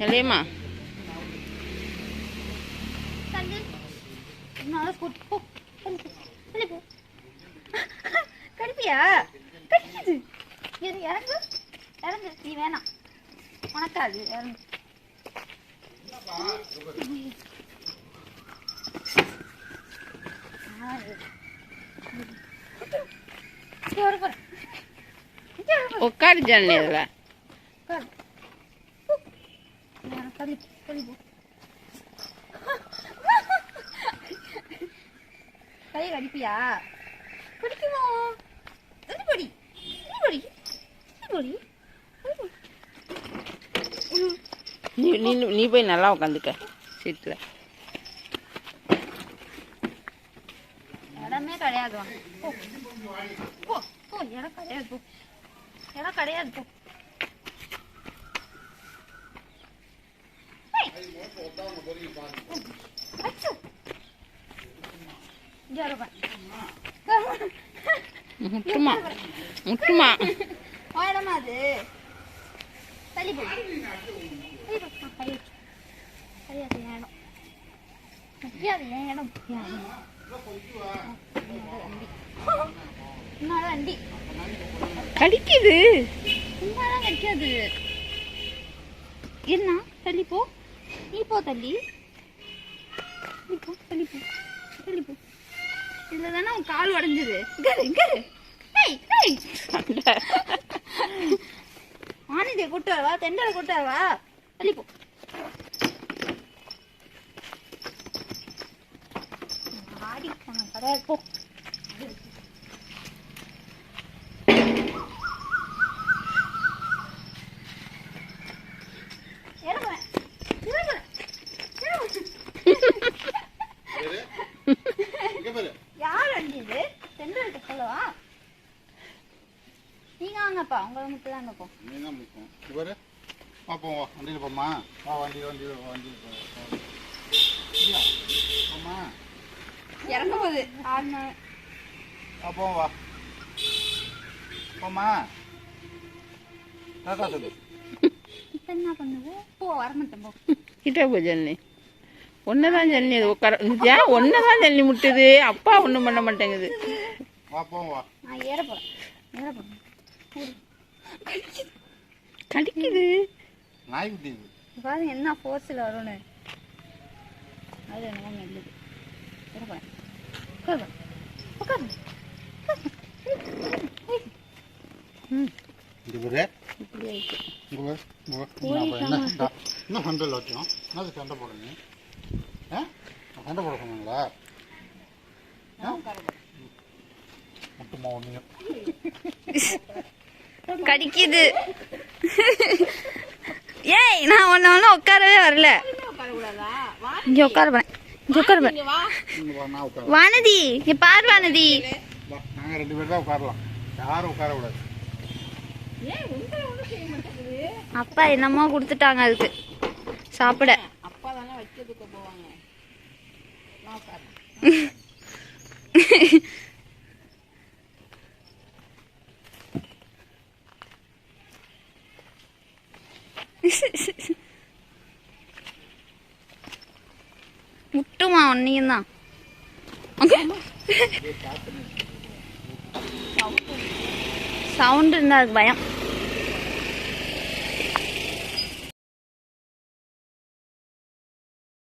இல்லையம்மா கடிப்பியா கடிக்குது இரு இறங்கு இறங்கு நீ வேணாம் உனக்காது இறங்கு ஆ, இரு. இங்க வர பாரு. இங்க வர பாரு. உட்காரு ஜன்னி இதில் உட்காரு. இங்க வர, தள்ளி போ, தள்ளி போ. கை கடிப்பியா கடிக்குமா? தள்ளி போடி தள்ளி போடி தள்ளி போடி. நீ நீ நீ போய் நல்லா உட்காந்துக்க சீட்டில் இடமே கிடையாது. போ போ இடம் கிடையாது. போ. இடம் கிடையாது போ. முட்டுமா. முட்டுமா. அது? தள்ளி போ. தள்ளி போ. ஆ, கை வச்சு. கை அது என் இடம் வண்டி கடிக்குது. சும்மாலாம் கிடைக்காது. என்ன? தள்ளி போ. நீ போ தள்ளி. நீ போ தள்ளி போ. தள்ளி போ. இதுல தானே உன் கால் உடஞ்சது. கரு கரு. ஆனிதியை கூட்டு வரவா தெண்டலை கூட்டு வரவா தள்ளி போ. போனோம் கிடையாது போ. யார் வண்டி இது? தெண்டல்கிட்ட சொல்லவா? நீங்க வாங்கப்பா. உங்களை மட்டும் தான் அனுப்போம் நீதான் முடிக்கும் இவரு பார்ப்போம் வா வண்டியில் போம்மா. வா வண்டியில் வண்டியில் வண்டியில் போ. போ. இல்லையா? போம்மா இறங்கும் போது ஆடின பார்ப்போம் வா. போம்மா. டாட்டா சொல்லு. இப்போ என்ன பண்ணுது? போ வரமாட்டேன் போ. கிட்ட போ ஜன்னி. ஒன்று தான் ஜன்னி அது உட்கார ஏன் ஒன்று தான் ஜன்னி முட்டுது? அப்பா ஒன்றும் பண்ண மாட்டேங்குது. வா போம் வா. நான் ஏற போறேன் ஏற போறேன். கடிக்குது. பாருங்க என்ன ஃபோர்ஸில் வரும்னு. அது என்னமோ மெல்லுது. ஏற போறேன். என்ன சண்டை எல்லாத்தையும் என்ன சண்டை போடுங்க ஆ சண்டை போட சொன்னாங்களா முட்டுமா ஒன்றையும் கடிக்குது. ஏய் நான் ஒன்று ஒன்றும் உட்காரவே வரல. இங்கே உட்கார போறேன். உட்கார வா. உட்கார வானதி இங்கே பாரு வானதி. வா நாங்கள் ரெண்டு பேர் தான் உட்காரலாம். யாரும் உட்காரக்கூடாது. அப்பா என்னமோ கொடுத்துட்டாங்க அதுக்கு. சாப்பிட. அப்பா தானே வைக்கிறதுக்கு போவாங்க. ஒன்னையும் தான் சவுண்ட் இருந்தா அதுக்கு பயம்